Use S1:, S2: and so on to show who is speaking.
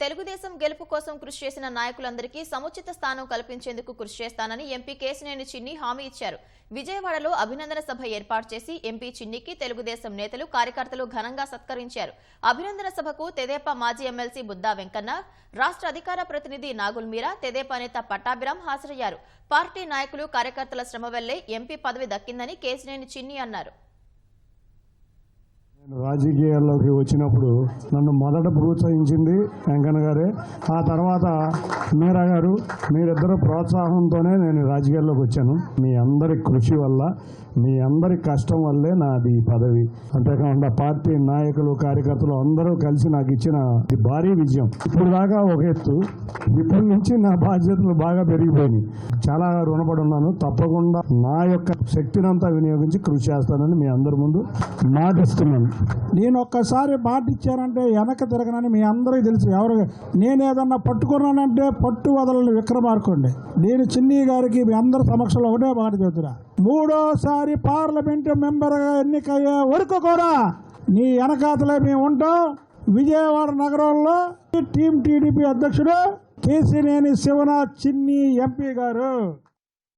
S1: తెలుగుదేశం గెలుపు కోసం కృషి చేసిన నాయకులందరికీ సముచిత స్థానం కల్పించేందుకు కృషి చేస్తానని ఎంపీ కేసినేని చిన్ని హామీ ఇచ్చారు. విజయవాడలో అభినందన సభ ఏర్పాటు చేసి ఎంపీ చిన్నికి తెలుగుదేశం నేతలు కార్యకర్తలు ఘనంగా సత్కరించారు. అభినందన సభకు తెదేపా మాజీ ఎమ్మెల్సీ బుద్దా వెంకన్న రాష్ట్ర అధికార ప్రతినిధి నాగుల్ మీరా తెదేపా నేత పట్టాభిరాం హాజరయ్యారు. పార్టీ నాయకులు కార్యకర్తల శ్రమ వల్లే ఎంపీ పదవి దక్కిందని కేసినేని చిన్ని అన్నారు.
S2: రాజకీయాల్లోకి వచ్చినప్పుడు నన్ను మొదట ప్రోత్సహించింది వెంకన్న గారే. ఆ తర్వాత మీరా గారు మీరిద్దరు ప్రోత్సాహంతోనే నేను రాజకీయాల్లోకి వచ్చాను. మీ అందరి కృషి వల్ల మీ అందరి కష్టం వల్లే నాది ఈ పదవి. అంతేకాకుండా పార్టీ నాయకులు కార్యకర్తలు అందరూ కలిసి నాకు ఇచ్చిన భారీ విజయం. ఇప్పుడు దాకా ఒక ఎత్తు. ఇప్పటి నుంచి నా బాధ్యతలు బాగా పెరిగిపోయినాయి. చాలా రుణపడి ఉన్నాను తప్పకుండా నా యొక్క శక్తినంతా వినియోగించి కృషి చేస్తానని మీ అందరి ముందు మాటిస్తున్నాను.
S3: నేను ఒక్కసారి మాట ఇచ్చానంటే వెనక తిరగనని మీ అందరికీ తెలుసు. ఎవరు నేను ఏదన్నా పట్టుకున్నానంటే పట్టు వదలని విక్రమార్కండి నేను చిన్ని గారికి మీ అందరి సమక్షంలో ఒకటే మాట చెబుతున్నా. మూడోసారి పార్లమెంటు మెంబర్గా ఎన్నికయ్యే వరకు కూడా నీ వెనకాతలే మేము ఉంటాం. విజయవాడ నగరంలో టీం టీడీపీ అధ్యక్షుడు కేసినేని శివనాథ్ చిన్ని ఎంపీ గారు.